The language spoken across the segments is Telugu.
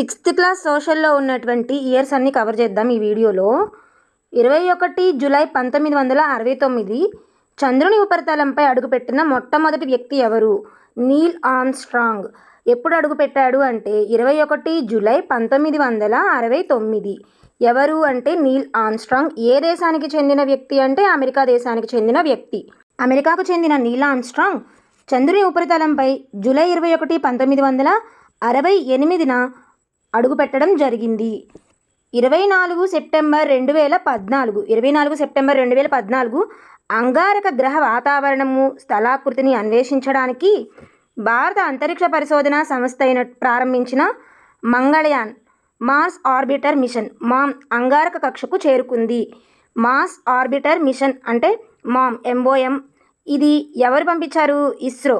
సిక్స్త్ క్లాస్ సోషల్లో ఉన్నటువంటి ఇయర్స్ అన్ని కవర్ చేద్దాం ఈ వీడియోలో. ఇరవై ఒకటి జూలై పంతొమ్మిది వందల అరవై తొమ్మిది చంద్రుని ఉపరితలంపై అడుగుపెట్టిన మొట్టమొదటి వ్యక్తి ఎవరు? Neil Armstrong. ఎప్పుడు అడుగుపెట్టాడు అంటే ఇరవై ఒకటి జూలై పంతొమ్మిది వందల అరవై తొమ్మిది. ఎవరు అంటే నీల్ ఆమ్స్ట్రాంగ్ ఏ దేశానికి చెందిన వ్యక్తి అంటే అమెరికా దేశానికి చెందిన వ్యక్తి. అమెరికాకు చెందిన నీల్ ఆమ్స్ట్రాంగ్ చంద్రుని ఉపరితలంపై జూలై ఇరవై ఒకటి పంతొమ్మిది వందల అరవై ఎనిమిదిన అడుగుపెట్టడం జరిగింది. ఇరవై నాలుగు సెప్టెంబర్ రెండు వేల పద్నాలుగు ఇరవై నాలుగు సెప్టెంబర్ రెండు వేల పద్నాలుగు అంగారక గ్రహ వాతావరణము స్థలాకృతిని అన్వేషించడానికి భారత అంతరిక్ష పరిశోధన సంస్థ అయిన ప్రారంభించిన Mangalyaan Mars orbiter mission MOM అంగారక కక్షకు చేరుకుంది. మాస్ ఆర్బిటర్ మిషన్ అంటే మామ్ ఎంఓఎం ఇది ఎవరు పంపించారు? ఇస్రో.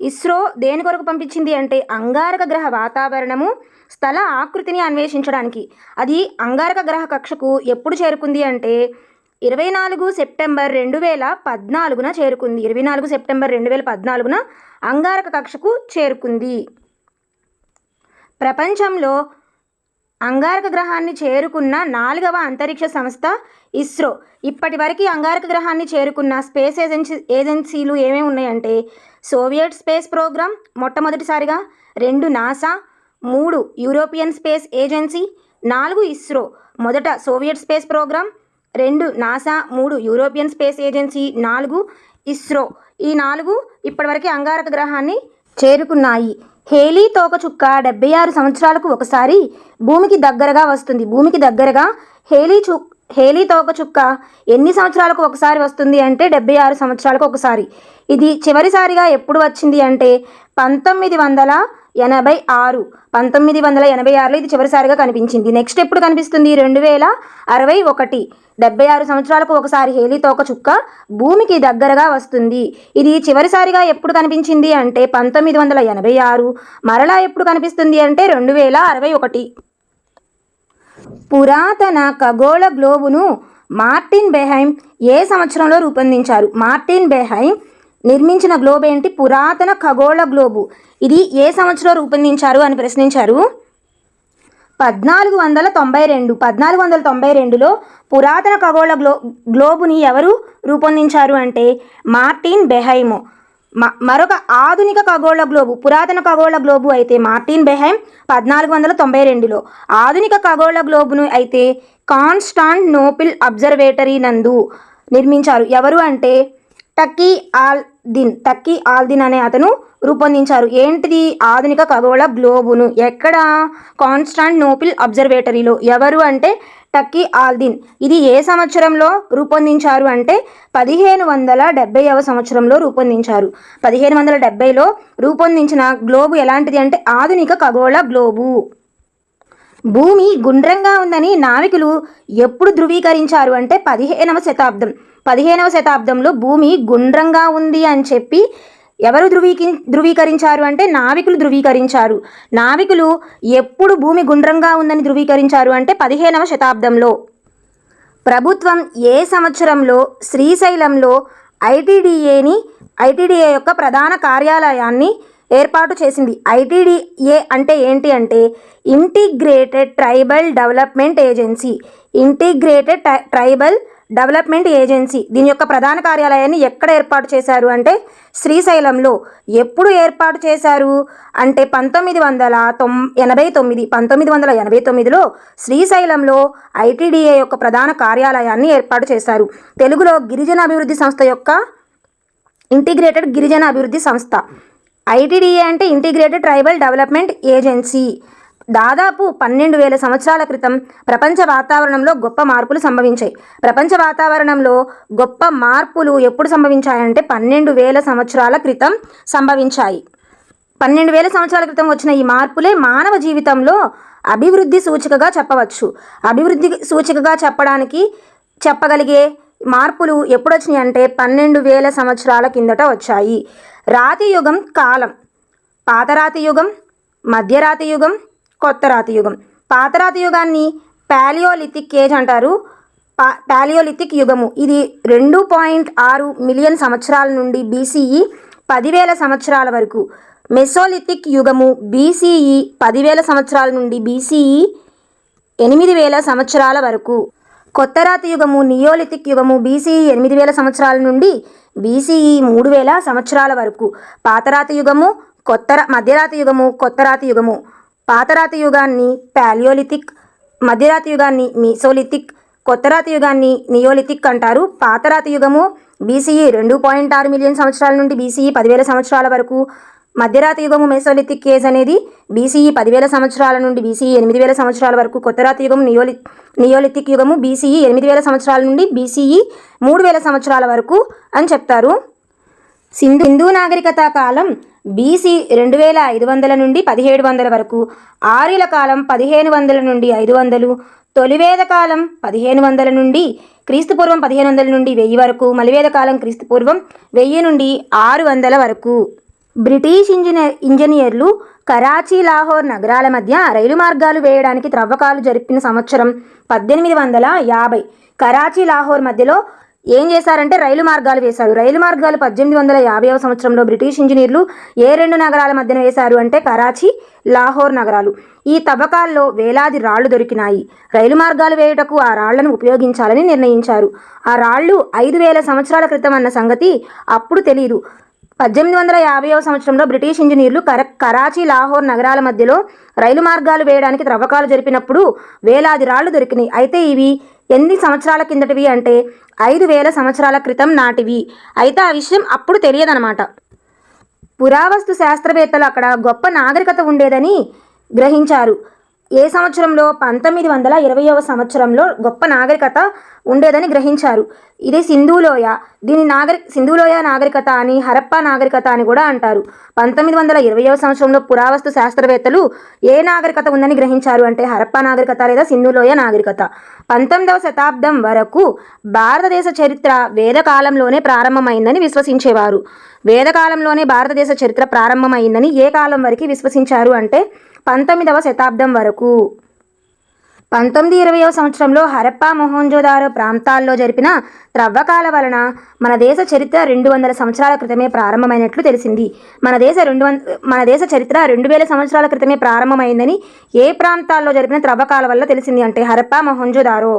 ఇస్రో దేని కొరకు పంపించింది అంటే అంగారక గ్రహ వాతావరణము స్థల ఆకృతిని అన్వేషించడానికి. అది అంగారక గ్రహ కక్షకు ఎప్పుడు చేరుకుంది అంటే ఇరవై నాలుగు సెప్టెంబర్ రెండు వేల పద్నాలుగున చేరుకుంది. ఇరవై నాలుగు సెప్టెంబర్ రెండు వేల పద్నాలుగున అంగారక కక్షకు చేరుకుంది. ప్రపంచంలో అంగారక గ్రహాన్ని చేరుకున్న నాలుగవ అంతరిక్ష సంస్థ ఇస్రో. ఇప్పటి వరకు అంగారక గ్రహాన్ని చేరుకున్న స్పేస్ ఏజెన్సీ ఏజెన్సీలు ఏమేమి ఉన్నాయంటే సోవియట్ స్పేస్ ప్రోగ్రామ్ మొట్టమొదటిసారిగా రెండు నాసా మూడు యూరోపియన్ స్పేస్ ఏజెన్సీ నాలుగు ఇస్రో మొదట సోవియట్ స్పేస్ ప్రోగ్రామ్ రెండు నాసా మూడు యూరోపియన్ స్పేస్ ఏజెన్సీ నాలుగు ఇస్రో. ఈ నాలుగు ఇప్పటివరకు అంగారక గ్రహాన్ని చేరుకున్నాయి. హేలీ తోకచుక్క డెబ్బై ఆరు సంవత్సరాలకు ఒకసారి భూమికి దగ్గరగా వస్తుంది. భూమికి దగ్గరగా హేలీ చు హేలీ తోకచుక్క ఎన్ని సంవత్సరాలకు ఒకసారి వస్తుంది అంటే డెబ్బై ఆరు సంవత్సరాలకు ఒకసారి. ఇది చివరిసారిగా ఎప్పుడు వచ్చింది అంటే పంతొమ్మిది వందల ఎనభై ఆరు. పంతొమ్మిది వందల ఎనభై ఆరులో ఇది చివరిసారిగా కనిపించింది. నెక్స్ట్ ఎప్పుడు కనిపిస్తుంది? రెండు వేల అరవై ఒకటి. డెబ్బై ఆరు సంవత్సరాలకు ఒకసారి హేలీ తోక చుక్క భూమికి దగ్గరగా వస్తుంది. ఇది చివరిసారిగా ఎప్పుడు కనిపించింది అంటే పంతొమ్మిది వందల ఎనభై ఆరు. మరలా ఎప్పుడు కనిపిస్తుంది అంటే రెండు వేల అరవై ఒకటి. పురాతన ఖగోళ గ్లోబును మార్టిన్ బెహైమ్ ఏ సంవత్సరంలో రూపొందించారు? మార్టిన్ బెహైమ్ నిర్మించిన గ్లోబ్ ఏంటి? పురాతన ఖగోళ గ్లోబు ఇది ఏ సంవత్సరంలో రూపొందించారు అని ప్రశ్నించారు. పద్నాలుగు వందల తొంభై రెండు పద్నాలుగు వందల తొంభై రెండులో పురాతన ఖగోళ గ్లో గ్లోబుని ఎవరు రూపొందించారు అంటే మార్టిన్ బెహైము. మ మరొక ఆధునిక ఖగోళ గ్లోబు పురాతన ఖగోళ గ్లోబు అయితే మార్టిన్ బెహైమ్ పద్నాలుగు వందల తొంభై రెండులో. ఆధునిక ఖగోళ గ్లోబును అయితే కాన్స్టాంట్ నోపిల్ అబ్జర్వేటరీ నందు నిర్మించారు. ఎవరు అంటే టక్కీ ఆల్ దిన్ టక్కీ ఆల్దిన్ అనే అతను రూపొందించారు. ఏంటిది? ఆధునిక ఖగోళ గ్లోబును ఎక్కడ? కాన్స్టాంట్ నోపిల్ అబ్జర్వేటరీలో ఎవరు అంటే టక్కీ ఆల్దిన్ ఇది ఏ సంవత్సరంలో రూపొందించారు అంటే పదిహేను వందల డెబ్బైవ సంవత్సరంలో రూపొందించారు. పదిహేను వందల డెబ్బైలో రూపొందించిన గ్లోబు ఎలాంటిది అంటే ఆధునిక ఖగోళ గ్లోబు. భూమి గుండ్రంగా ఉందని నావికులు ఎప్పుడు ధృవీకరించారు అంటే పదిహేనవ శతాబ్దం. పదిహేనవ శతాబ్దంలో భూమి గుండ్రంగా ఉంది అని చెప్పి ఎవరు ధృవీకి ధృవీకరించారు అంటే నావికులు ధృవీకరించారు. నావికులు ఎప్పుడు భూమి గుండ్రంగా ఉందని ధృవీకరించారు అంటే పదిహేనవ శతాబ్దంలో. ప్రభుత్వం ఏ సంవత్సరంలో శ్రీశైలంలో ఐటీడీఏని ఐటీడీఏ యొక్క ప్రధాన కార్యాలయాన్ని ఏర్పాటు చేసింది? ఐటీడీఏ అంటే ఏంటి అంటే integrated tribal development agency. Integrated tribal development agency దీని యొక్క ప్రధాన కార్యాలయాన్ని ఎక్కడ ఏర్పాటు చేశారు అంటే శ్రీశైలంలో. ఎప్పుడు ఏర్పాటు చేశారు? అంటే పంతొమ్మిది వందల తొం ఎనభై తొమ్మిది పంతొమ్మిది వందల ఎనభై తొమ్మిదిలో శ్రీశైలంలో ఐటీడీఏ యొక్క ప్రధాన కార్యాలయాన్ని ఏర్పాటు చేశారు. తెలుగులో గిరిజన అభివృద్ధి సంస్థ యొక్క ఇంటిగ్రేటెడ్ గిరిజన అభివృద్ధి సంస్థ. ఐటీడీఏ అంటే ఇంటిగ్రేటెడ్ ట్రైబల్ డెవలప్మెంట్ ఏజెన్సీ. దాదాపు పన్నెండు వేల సంవత్సరాల క్రితం ప్రపంచ వాతావరణంలో గొప్ప మార్పులు సంభవించాయి. ప్రపంచ వాతావరణంలో గొప్ప మార్పులు ఎప్పుడు సంభవించాయంటే పన్నెండు వేల సంవత్సరాల క్రితం సంభవించాయి. పన్నెండు వేల సంవత్సరాల క్రితం వచ్చిన ఈ మార్పులే మానవ జీవితంలో అభివృద్ధి సూచికగా చెప్పవచ్చు. అభివృద్ధి సూచికగా చెప్పడానికి చెప్పగలిగే మార్పులు ఎప్పుడు అంటే పన్నెండు వేల సంవత్సరాల కిందట వచ్చాయి. రాతి యుగం కాలం. పాతరాతి యుగం మధ్యరాతి యుగం కొత్త రాతి యుగం. పాతరాతి యుగాన్ని పాలియోలిథిక్ ఏజ్ అంటారు. పా ప్యాలియోలిథిక్ యుగము. ఇది రెండు పాయింట్ ఆరు మిలియన్ సంవత్సరాల నుండి బీసీఈ పదివేల సంవత్సరాల వరకు. మెసోలిథిక్ యుగము బీసీఈ పదివేల సంవత్సరాల నుండి బీసీఈ ఎనిమిది వేల సంవత్సరాల వరకు. కొత్త రాతి యుగము నియోలిథిక్ యుగము బీసీఈ ఎనిమిది వేల సంవత్సరాల నుండి బీసీఈ మూడు వేల సంవత్సరాల వరకు. పాతరాతి యుగము కొత్త మధ్యరాతి యుగము కొత్త రాతి యుగము. పాతరాతి యుగాన్ని పాలియోలిథిక్ మధ్యరాతి యుగాన్ని మీసోలిథిక్ కొత్తరాతి యుగాన్ని నియోలిథిక్ అంటారు. పాతరాతి యుగము బీసీఈ రెండు పాయింట్ ఆరు మిలియన్ సంవత్సరాల నుండి బీసీఈ పదివేల సంవత్సరాల వరకు. మధ్యరాతి యుగము మెసోలిథిక్ కేజ్ అనేది బీసీఈ పదివేల సంవత్సరాల నుండి బీసీఈ ఎనిమిది వేల సంవత్సరాల వరకు. కొత్తరాతి యుగం నియోలి నియోలిథిక్ యుగము బీసీఈ ఎనిమిది వేల సంవత్సరాల నుండి బీసీఈ మూడు వేల సంవత్సరాల వరకు అని చెప్తారు. సింధు హిందూ నాగరికత కాలం బీసీ రెండు వేల ఐదు వందల నుండి పదిహేడు వందల వరకు ఆర్యుల కాలం పదిహేను వందల నుండి ఐదు వందలు తొలివేద కాలం పదిహేను వందల నుండి క్రీస్తుపూర్వం పదిహేను వందల నుండి వెయ్యి వరకు మలివేద కాలం క్రీస్తుపూర్వం వెయ్యి నుండి ఆరు వందల వరకు. బ్రిటిష్ ఇంజనీర్ ఇంజనీర్లు కరాచీ లాహోర్ నగరాల మధ్య రైలు మార్గాలు వేయడానికి త్రవ్వకాలు జరిపిన సంవత్సరం పద్దెనిమిది వందల యాభై. కరాచీ లాహోర్ మధ్యలో ఏం చేశారంటే రైలు మార్గాలు వేశారు. రైలు మార్గాలు పద్దెనిమిది వందల యాభైవ సంవత్సరంలో బ్రిటిష్ ఇంజనీర్లు ఏ రెండు నగరాల మధ్యన వేశారు అంటే కరాచీ లాహోర్ నగరాలు. ఈ తవ్వకాల్లో వేలాది రాళ్ళు దొరికినాయి. రైలు మార్గాలు వేయుటకు ఆ రాళ్ళను ఉపయోగించాలని నిర్ణయించారు. ఆ రాళ్ళు ఐదు వేల సంవత్సరాల క్రితం అన్న సంగతి అప్పుడు తెలియదు పద్దెనిమిది వందల యాభైవ సంవత్సరంలో బ్రిటిష్ ఇంజనీర్లు కర కరాచీ లాహోర్ నగరాల మధ్యలో రైలు మార్గాలు వేయడానికి త్రవ్వకాలు జరిపినప్పుడు వేలాది రాళ్ళు దొరికినాయి. అయితే ఇవి ఎన్ని సంవత్సరాల కిందటివి అంటే ఐదు వేల సంవత్సరాల క్రితం నాటివి. అయితే ఆ విషయం అప్పుడు తెలియదనమాట. పురావస్తు శాస్త్రవేత్తలు అక్కడ గొప్ప నాగరికత ఉండేదని గ్రహించారు. ఏ సంవత్సరంలో? పంతొమ్మిది వందల ఇరవైవ సంవత్సరంలో గొప్ప నాగరికత ఉండేదని గ్రహించారు. ఇది సింధులోయ. దీని నాగరి సింధులోయ నాగరికత అని హరప్పా నాగరికత అని కూడా అంటారు. పంతొమ్మిది వందల ఇరవైవ సంవత్సరంలో పురావస్తు శాస్త్రవేత్తలు ఏ నాగరికత ఉందని గ్రహించారు అంటే హరప్పా నాగరికత లేదా సింధులోయ నాగరికత. పంతొమ్మిదవ శతాబ్దం వరకు భారతదేశ చరిత్ర వేదకాలంలోనే ప్రారంభమైందని విశ్వసించేవారు. వేదకాలంలోనే భారతదేశ చరిత్ర ప్రారంభమైందని ఏ కాలం వరకు విశ్వసించారు అంటే పంతొమ్మిదవ శతాబ్దం వరకు. పంతొమ్మిది ఇరవయవ సంవత్సరంలో హరప్పా మొహంజోదారో ప్రాంతాల్లో జరిపిన త్రవ్వకాల వలన మన దేశ చరిత్ర రెండు వందల సంవత్సరాల క్రితమే ప్రారంభమైనట్లు తెలిసింది. మన దేశ రెండు వం మన దేశ చరిత్ర రెండు వేల సంవత్సరాల క్రితమే ప్రారంభమైందని ఏ ప్రాంతాల్లో జరిపిన త్రవ్వకాల వల్ల తెలిసింది అంటే హరప్పా మొహంజోదారో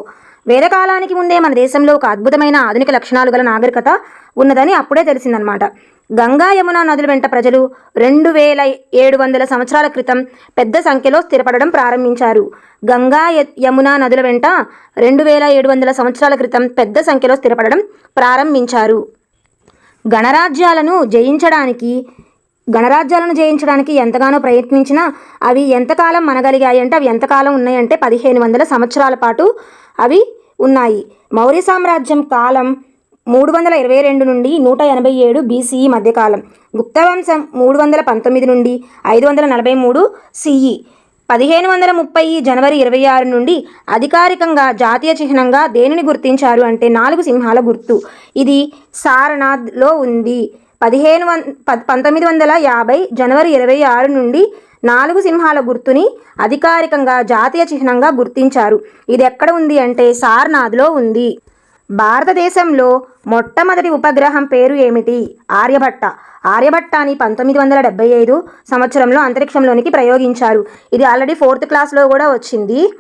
వేదకాలానికి ముందే మన దేశంలో ఒక అద్భుతమైన ఆధునిక లక్షణాలు గల నాగరికత ఉన్నదని అప్పుడే తెలిసిందనమాట గంగా యమున నదుల వెంట ప్రజలు రెండు వేల ఏడు వందల సంవత్సరాల క్రితం పెద్ద సంఖ్యలో స్థిరపడడం ప్రారంభించారు. గంగా యమున నదుల వెంట రెండు వేల ఏడు వందల సంవత్సరాల క్రితం పెద్ద సంఖ్యలో స్థిరపడడం ప్రారంభించారు. గణరాజ్యాలను జయించడానికి గణరాజ్యాలను జయించడానికి ఎంతగానో ప్రయత్నించినా అవి ఎంతకాలం మనగలిగాయంటే అవి ఎంతకాలం ఉన్నాయంటే పదిహేను వందల సంవత్సరాల పాటు అవి ఉన్నాయి. మౌర్య సామ్రాజ్యం కాలం మూడు వందల ఇరవై రెండు నుండి నూట ఎనభై ఏడు బీసీఈ మధ్యకాలం. గుప్తవంశం మూడు వందల పంతొమ్మిది నుండి ఐదు వందల నలభై మూడు సిఈ. పదిహేను వందల ముప్పై జనవరి ఇరవై ఆరు నుండి అధికారికంగా జాతీయ చిహ్నంగా దేనిని గుర్తించారు అంటే నాలుగు సింహాల గుర్తు. ఇది సారనాథ్లో ఉంది. పదిహేను వన్ పంతొమ్మిది వందల యాభై జనవరి ఇరవై ఆరు నుండి నాలుగు సింహాల గుర్తుని అధికారికంగా జాతీయ చిహ్నంగా గుర్తించారు. ఇది ఎక్కడ ఉంది అంటే సార్నాథ్లో ఉంది. భారతదేశంలో మొట్టమొదటి ఉపగ్రహం పేరు ఏమిటి? ఆర్యభట్ట. ఆర్యభట్టాని పంతొమ్మిది వందల డెబ్బై ఐదు సంవత్సరంలో అంతరిక్షంలోనికి ప్రయోగించారు. ఇది ఆల్రెడీ ఫోర్త్ క్లాస్లో కూడా వచ్చింది.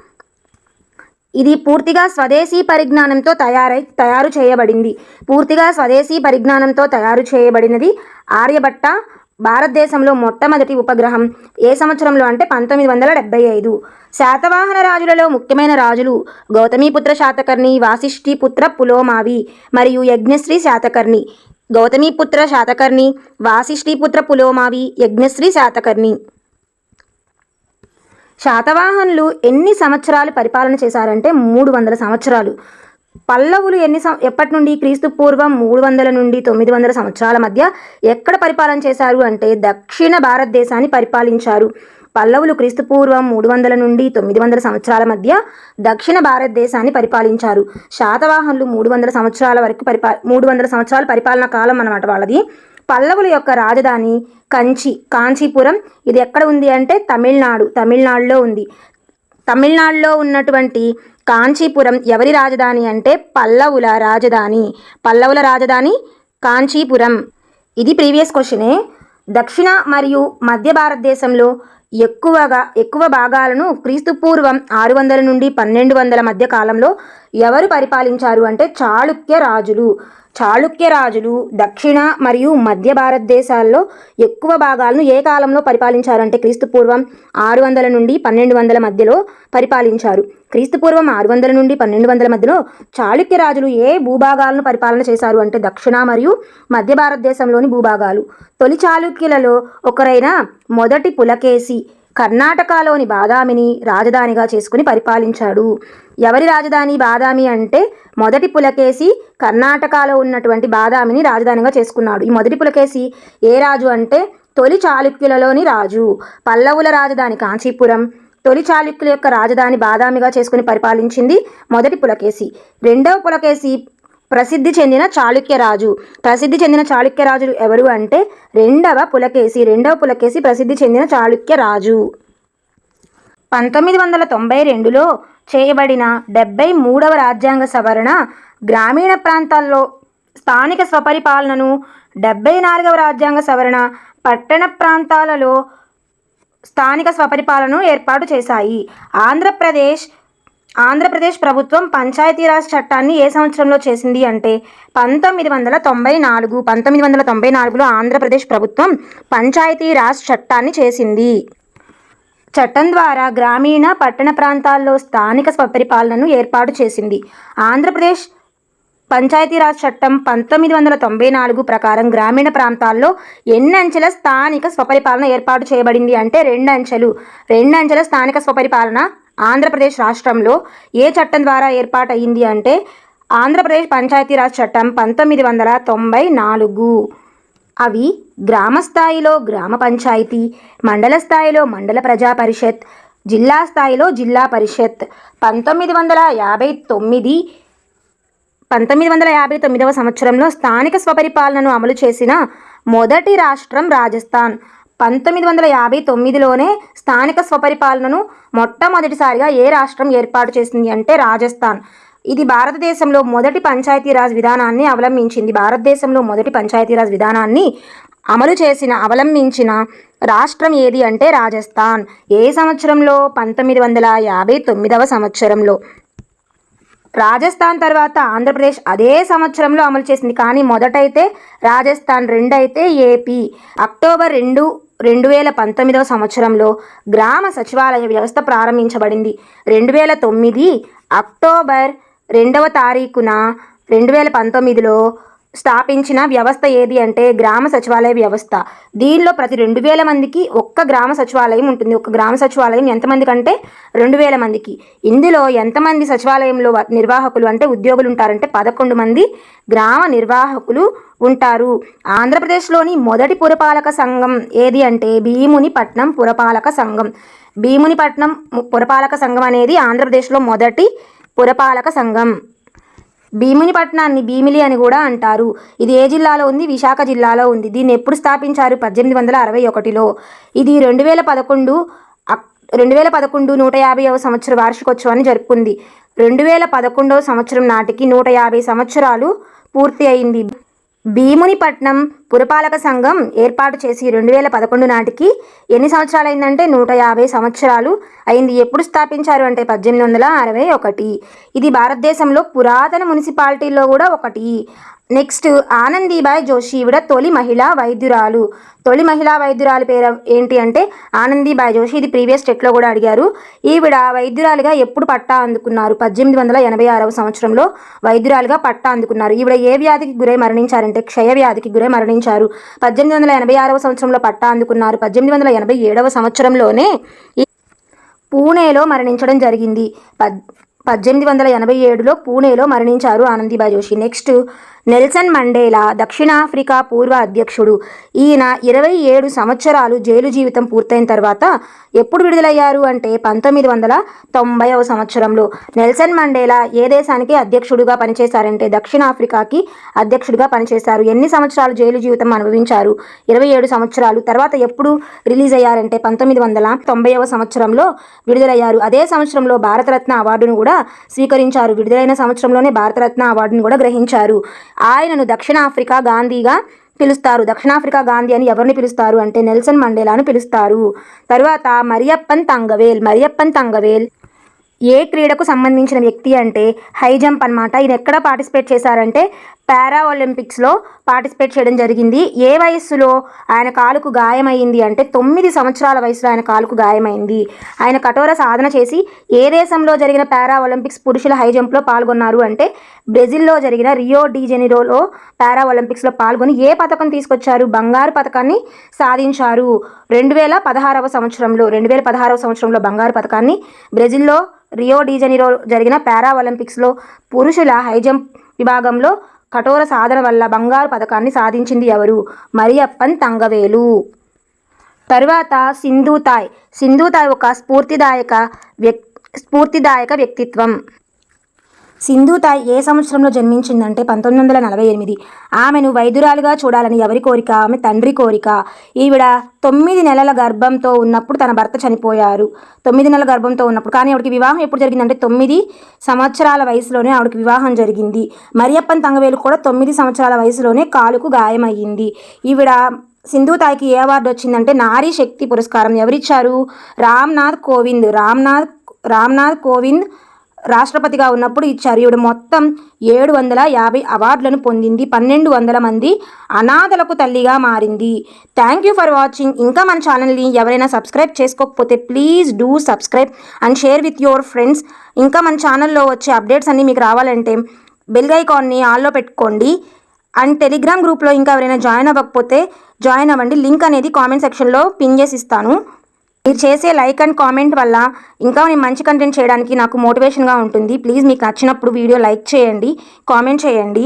ఇది పూర్తిగా స్వదేశీ పరిజ్ఞానంతో తయారై తయారు చేయబడింది. పూర్తిగా స్వదేశీ పరిజ్ఞానంతో తయారు చేయబడినది ఆర్యభట్ట భారతదేశంలో మొట్టమొదటి ఉపగ్రహం ఏ సంవత్సరంలో అంటే పంతొమ్మిది వందల డెబ్బై ఐదు. శాతవాహన రాజులలో ముఖ్యమైన రాజులు గౌతమీపుత్ర శాతకర్ణి వాసిష్ఠిపుత్ర పులోమావి మరియు యజ్ఞశ్రీ శాతకర్ణి. గౌతమీపుత్ర శాతకర్ణి వాసిష్ఠిపుత్ర పులోమావి యజ్ఞశ్రీ శాతకర్ణి. శాతవాహనులు ఎన్ని సంవత్సరాలు పరిపాలన చేశారంటే మూడు వందల సంవత్సరాలు. పల్లవులు ఎన్ని సం ఎప్పటి నుండి క్రీస్తు పూర్వం మూడు వందల నుండి తొమ్మిది వందల సంవత్సరాల మధ్య ఎక్కడ పరిపాలన చేశారు అంటే దక్షిణ భారతదేశాన్ని పరిపాలించారు. పల్లవులు క్రీస్తు పూర్వం మూడు వందల నుండి తొమ్మిది వందల సంవత్సరాల మధ్య దక్షిణ భారతదేశాన్ని పరిపాలించారు. శాతవాహనులు మూడు వందల సంవత్సరాల వరకు పరిపా మూడు వందల సంవత్సరాల పరిపాలన కాలం అన్నమాట వాళ్ళది. పల్లవుల యొక్క రాజధాని కంచి కాంచీపురం. ఇది ఎక్కడ ఉంది అంటే తమిళనాడు తమిళనాడులో ఉంది. తమిళనాడులో ఉన్నటువంటి కాంచీపురం ఎవరి రాజధాని అంటే పల్లవుల రాజధాని. పల్లవుల రాజధాని కాంచీపురం. ఇది ప్రీవియస్ క్వశ్చనే దక్షిణ మరియు మధ్య భారతదేశంలో ఎక్కువగా ఎక్కువ భాగాలను క్రీస్తుపూర్వం ఆరు వందల నుండి పన్నెండు వందల మధ్య కాలంలో ఎవరు పరిపాలించారు అంటే చాళుక్య రాజులు. చాళుక్య రాజులు దక్షిణ మరియు మధ్య భారతదేశాల్లో ఎక్కువ భాగాలను ఏ కాలంలో పరిపాలించారంటే క్రీస్తుపూర్వం క్రీస్తు పూర్వం ఆరు వందల నుండి పన్నెండు వందల మధ్యలో పరిపాలించారు. క్రీస్తు పూర్వం ఆరు వందల నుండి పన్నెండు వందల మధ్యలో చాళుక్య రాజులు ఏ భూభాగాలను పరిపాలన చేశారు అంటే దక్షిణ మరియు మధ్య భారతదేశంలోని భూభాగాలు. తొలి చాళుక్యులలో ఒకరైన మొదటి పులకేసి కర్ణాటకలోని బాదామిని రాజధానిగా చేసుకుని పరిపాలించాడు. ఎవరి రాజధాని బాదామి అంటే మొదటి పులకేసి కర్ణాటకలో ఉన్నటువంటి బాదామిని రాజధానిగా చేసుకున్నాడు. ఈ మొదటి పులకేసి ఏ రాజు అంటే తొలి చాళుక్యులలోని రాజు. పల్లవుల రాజధాని కాంచీపురం. తొలి చాళుక్యుల యొక్క రాజధాని బాదామిగా చేసుకుని పరిపాలించింది మొదటి పులకేసి రెండవ పులకేసి ప్రసిద్ధి చెందిన చాళుక్య రాజు ప్రసిద్ధి చెందిన చాళుక్య రాజులు ఎవరు అంటే రెండవ పులకేసి రెండవ పులకేసి ప్రసిద్ధి చెందిన చాళుక్య రాజు పంతొమ్మిది వందల తొంభై రెండులో చేయబడిన డెబ్బై మూడవ రాజ్యాంగ సవరణ గ్రామీణ ప్రాంతాల్లో స్థానిక స్వపరిపాలనను డెబ్బై నాలుగవ రాజ్యాంగ సవరణ పట్టణ ప్రాంతాలలో స్థానిక స్వపరిపాలనను ఏర్పాటు చేశాయి. ఆంధ్రప్రదేశ్ ఆంధ్రప్రదేశ్ ప్రభుత్వం పంచాయతీరాజ్ చట్టాన్ని ఏ సంవత్సరంలో చేసింది అంటే పంతొమ్మిది వందల తొంభై నాలుగు పంతొమ్మిది వందల తొంభై నాలుగులో ఆంధ్రప్రదేశ్ ప్రభుత్వం పంచాయతీరాజ్ చట్టాన్ని చేసింది. చట్టం ద్వారా గ్రామీణ పట్టణ ప్రాంతాల్లో స్థానిక స్వపరిపాలనను ఏర్పాటు చేసింది. ఆంధ్రప్రదేశ్ పంచాయతీరాజ్ చట్టం పంతొమ్మిది వందల తొంభై నాలుగు ప్రకారం గ్రామీణ ప్రాంతాల్లో ఎన్నంచెల స్థానిక స్వపరిపాలన ఏర్పాటు చేయబడింది అంటే రెండంచెలు. రెండంచెల స్థానిక స్వపరిపాలన ఆంధ్రప్రదేశ్ రాష్ట్రంలో ఏ చట్టం ద్వారా ఏర్పాటయింది అంటే ఆంధ్రప్రదేశ్ పంచాయతీరాజ్ చట్టం పంతొమ్మిది వందల తొంభై నాలుగు. అవి గ్రామ స్థాయిలో గ్రామ పంచాయతీ మండల స్థాయిలో మండల ప్రజా పరిషత్ జిల్లా స్థాయిలో జిల్లా పరిషత్. పంతొమ్మిది వందల యాభై తొమ్మిది పంతొమ్మిది వందల యాభై తొమ్మిదవ సంవత్సరంలో స్థానిక స్వపరిపాలనను అమలు చేసిన మొదటి రాష్ట్రం రాజస్థాన్. పంతొమ్మిది వందల యాభై తొమ్మిదిలోనే స్థానిక స్వపరిపాలనను మొట్టమొదటిసారిగా ఏ రాష్ట్రం ఏర్పాటు చేసింది అంటే రాజస్థాన్. ఇది భారతదేశంలో మొదటి పంచాయతీరాజ్ విధానాన్ని అవలంబించింది. భారతదేశంలో మొదటి పంచాయతీరాజ్ విధానాన్ని అమలు చేసిన అవలంబించిన రాష్ట్రం ఏది అంటే రాజస్థాన్. ఏ సంవత్సరంలో? పంతొమ్మిది వందల యాభై తొమ్మిదవ సంవత్సరంలో. రాజస్థాన్ తర్వాత ఆంధ్రప్రదేశ్ అదే సంవత్సరంలో అమలు చేసింది. కానీ మొదటైతే రాజస్థాన్ రెండైతే ఏపీ. అక్టోబర్ రెండు రెండు వేల పంతొమ్మిదవ సంవత్సరంలో గ్రామ సచివాలయ వ్యవస్థ ప్రారంభించబడింది. రెండు వేల తొమ్మిది అక్టోబర్ రెండవ తారీఖున రెండు వేల పంతొమ్మిదిలో స్థాపించిన వ్యవస్థ ఏది అంటే గ్రామ సచివాలయ వ్యవస్థ. దీనిలో ప్రతి రెండు వేల మందికి ఒక్క గ్రామ సచివాలయం ఉంటుంది. ఒక గ్రామ సచివాలయం ఎంతమందికి అంటే రెండు వేల మందికి. ఇందులో ఎంతమంది సచివాలయంలో నిర్వాహకులు అంటే ఉద్యోగులు ఉంటారంటే పదకొండు మంది గ్రామ నిర్వాహకులు ఉంటారు. ఆంధ్రప్రదేశ్లోని మొదటి పురపాలక సంఘం ఏది అంటే భీమునిపట్నం పురపాలక సంఘం. భీమునిపట్నం పురపాలక సంఘం అనేది ఆంధ్రప్రదేశ్లో మొదటి పురపాలక సంఘం. భీమునిపట్నాన్ని భీమిలి అని కూడా అంటారు. ఇది ఏ జిల్లాలో ఉంది? విశాఖ జిల్లాలో ఉంది. దీన్ని ఎప్పుడు స్థాపించారు? పద్దెనిమిది వందల అరవై ఒకటిలో. ఇది రెండు వేల పదకొండు రెండు వేల పదకొండు నూట యాభైవ సంవత్సర వార్షికోత్సవాన్ని జరుపుకుంది. రెండు వేల పదకొండవ సంవత్సరం నాటికి నూట యాభై సంవత్సరాలు పూర్తి అయింది. భీమునిపట్నం పురపాలక సంఘం ఏర్పాటు చేసి రెండు వేల పదకొండు నాటికి ఎన్ని సంవత్సరాలు అయిందంటే నూట యాభై సంవత్సరాలు అయింది. ఎప్పుడు స్థాపించారు అంటే పద్దెనిమిది వందల అరవై ఒకటి. ఇది భారతదేశంలో పురాతన మున్సిపాలిటీల్లో కూడా ఒకటి. నెక్స్ట్ ఆనందీబాయ్ జోషి ఈవిడ తొలి మహిళా వైద్యురాలు. తొలి మహిళా వైద్యురాలు పేరు ఏంటి అంటే ఆనందీబాయ్ జోషి. ఇది ప్రీవియస్ స్టెట్లో కూడా అడిగారు. ఈవిడ వైద్యురాలుగా ఎప్పుడు పట్టా అందుకున్నారు? పద్దెనిమిది వందల ఎనభై ఆరవ సంవత్సరంలో వైద్యురాలుగా పట్టా అందుకున్నారు. ఈవిడ ఏ వ్యాధికి గురై మరణించారంటే క్షయ వ్యాధికి గురై మరణించారు. పద్దెనిమిది వందల ఎనభై ఆరవ సంవత్సరంలో పట్టా అందుకున్నారు. పద్దెనిమిది వందల ఎనభై ఏడవ సంవత్సరంలోనే పూణేలో మరణించడం జరిగింది. పద్ పద్దెనిమిది వందల ఎనభై ఏడులో పూణేలో మరణించారు Anandibai Joshi. Next Nelson Mandela దక్షిణాఫ్రికా పూర్వ అధ్యక్షుడు. ఈయన ఇరవై ఏడు సంవత్సరాలు జైలు జీవితం పూర్తయిన తర్వాత ఎప్పుడు విడుదలయ్యారు అంటే పంతొమ్మిది వందల తొంభైవ సంవత్సరంలో. నెల్సన్ మండేలా ఏ దేశానికి అధ్యక్షుడిగా పనిచేశారంటే దక్షిణాఫ్రికాకి అధ్యక్షుడిగా పనిచేశారు. ఎన్ని సంవత్సరాలు జైలు జీవితం అనుభవించారు? ఇరవై ఏడు సంవత్సరాలు తర్వాత ఎప్పుడు రిలీజ్ అయ్యారంటే పంతొమ్మిది వందల తొంభైవ సంవత్సరంలో విడుదలయ్యారు. అదే సంవత్సరంలో భారతరత్న అవార్డును కూడా స్వీకరించారు. విడుదలైన సంవత్సరంలోనే భారతరత్న అవార్డును కూడా గ్రహించారు. ఆయనను దక్షిణాఫ్రికా గాంధీగా పిలుస్తారు. దక్షిణాఫ్రికా గాంధీ అని ఎవరిని పిలుస్తారు అంటే నెల్సన్ మండేలాను పిలుస్తారు. తర్వాత మరియప్పన్ తంగవేల్. మరియప్పన్ తంగవేల్ ఏ క్రీడకు సంబంధించిన వ్యక్తి అంటే హై జంప్ అనమాట ఈయన ఎక్కడ పార్టిసిపేట్ చేశారంటే పారా ఒలింపిక్స్లో పార్టిసిపేట్ చేయడం జరిగింది. ఏ వయస్సులో ఆయన కాలుకు గాయమైంది అంటే తొమ్మిది సంవత్సరాల వయసులో ఆయన కాలుకు గాయమైంది. ఆయన కఠోర సాధన చేసి ఏ దేశంలో జరిగిన పారా ఒలింపిక్స్ పురుషుల హై జంప్లో పాల్గొన్నారు అంటే బ్రెజిల్లో జరిగిన రియో డి జెనిరోలో పారా ఒలింపిక్స్లో పాల్గొని ఏ పథకం తీసుకొచ్చారు? బంగారు పథకాన్ని సాధించారు. రెండు వేల పదహారవ సంవత్సరంలో రెండు వేల పదహారవ సంవత్సరంలో బంగారు పథకాన్ని బ్రెజిల్లో రియో డి జెనిరో జరిగిన పారా ఒలింపిక్స్లో పురుషుల హై జంప్ విభాగంలో కఠోర సాధన వల్ల బంగారు పథకాన్ని సాధించింది ఎవరు? మరియప్పన్ తంగవేలు. తరువాత సింధుతాయ్. సింధుతాయ్ ఒక స్ఫూర్తిదాయక వ్యక్ స్ఫూర్తిదాయక వ్యక్తిత్వం. సింధూతాయ్ ఏ సంవత్సరంలో జన్మించిందంటే పంతొమ్మిది వందల నలభై ఎనిమిది. ఆమెను వైద్యురాలుగా చూడాలని ఎవరి కోరిక? ఆమె తండ్రి కోరిక. ఈవిడ తొమ్మిది నెలల గర్భంతో ఉన్నప్పుడు తన భర్త చనిపోయారు. తొమ్మిది నెలల గర్భంతో ఉన్నప్పుడు. కానీ ఆవిడకి వివాహం ఎప్పుడు జరిగిందంటే తొమ్మిది సంవత్సరాల వయసులోనే ఆవిడకి వివాహం జరిగింది. మరియప్పన్ తంగవేలు కూడా తొమ్మిది సంవత్సరాల వయసులోనే కాలుకు గాయమయ్యింది. ఈవిడ సింధు తాయికి ఏ అవార్డు వచ్చిందంటే నారీ శక్తి పురస్కారం. ఎవరిచ్చారు? రామ్నాథ్ కోవింద్. రామ్నాథ్ రామ్నాథ్ కోవింద్ రాష్ట్రపతిగా ఉన్నప్పుడు ఇచ్చారు ఈవిడ మొత్తం ఏడు వందల యాభై అవార్డులను పొందింది. పన్నెండు వందల మంది అనాథలకు తల్లిగా మారింది. థ్యాంక్ యూ ఫర్ వాచింగ్ ఇంకా మన ఛానల్ని ఎవరైనా సబ్స్క్రైబ్ చేసుకోకపోతే please do subscribe and share with your friends ఇంకా మన ఛానల్లో వచ్చే అప్డేట్స్ అన్నీ మీకు రావాలంటే బెల్ ఐకాన్ని ఆన్లో పెట్టుకోండి. అండ్ టెలిగ్రామ్ గ్రూప్లో ఇంకా ఎవరైనా జాయిన్ అవ్వకపోతే జాయిన్ అవ్వండి. లింక్ అనేది కామెంట్ సెక్షన్లో పిన్ చేసి ఇస్తాను. మీరు చేసే లైక్ అండ్ కామెంట్ వల్ల ఇంకా నేను మంచి కంటెంట్ చేయడానికి నాకు మోటివేషన్గా ఉంటుంది. ప్లీజ్ మీకు నచ్చినప్పుడు వీడియో లైక్ చేయండి కామెంట్ చేయండి.